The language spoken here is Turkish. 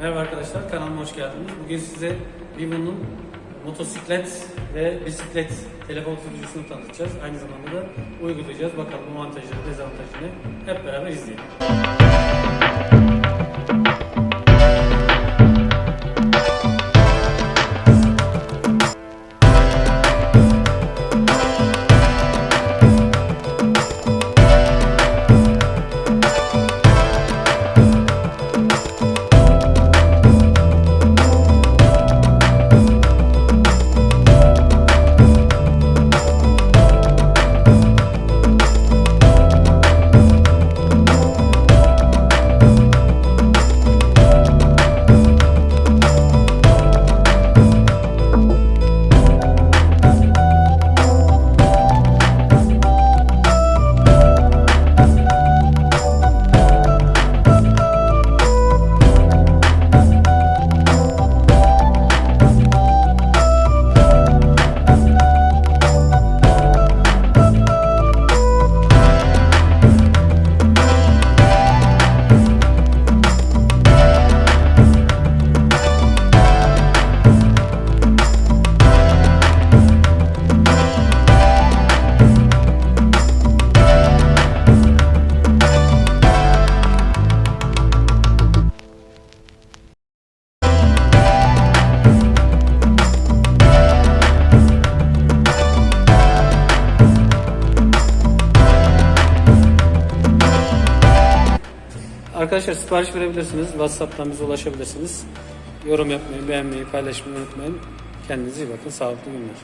Merhaba arkadaşlar, kanalıma hoş geldiniz. Bugün size Vivo'nun motosiklet ve bisiklet telefon sürücüsünü tanıtacağız. Aynı zamanda da uygulayacağız. Bakalım avantajları, dezavantajını hep beraber izleyelim. Arkadaşlar sipariş verebilirsiniz. WhatsApp'tan bize ulaşabilirsiniz. Yorum yapmayı, beğenmeyi, paylaşmayı unutmayın. Kendinize iyi bakın. Sağlıklı günler.